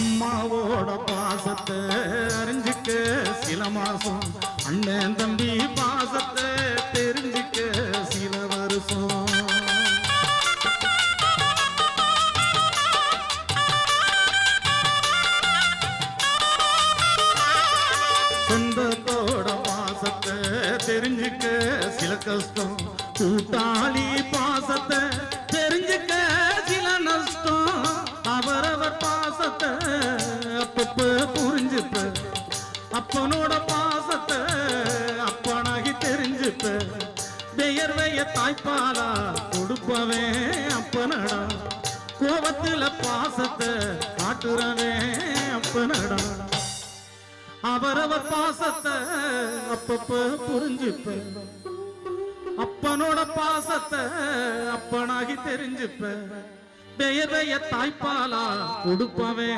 அம்மாவோட பாசத்தை அறிஞ்சுக்க சில மாசம் அண்ணன் தம்பி பாசத்தை தெரிஞ்சுக்க சில வருஷம். சொந்தத்தோட பாசத்தை தெரிஞ்சுக்க சில கஷ்டம். கூட்டாளி பா அப்பனோட பாசத்தை அப்பனாகி தெரிஞ்சுப்ப. பெயர்வைய தாய்ப்பாலா கொடுப்பவே அப்பனடா. கோபத்துல பாசத்தை காட்டுறவே அப்பனடா. அவரவர் பாசத்தை அப்பப்ப புரிஞ்சுப்ப. அப்பனோட பாசத்தை அப்பனாகி தெரிஞ்சுப்ப. பெயர் பெயர் தாய்ப்பாலா கொடுப்பவே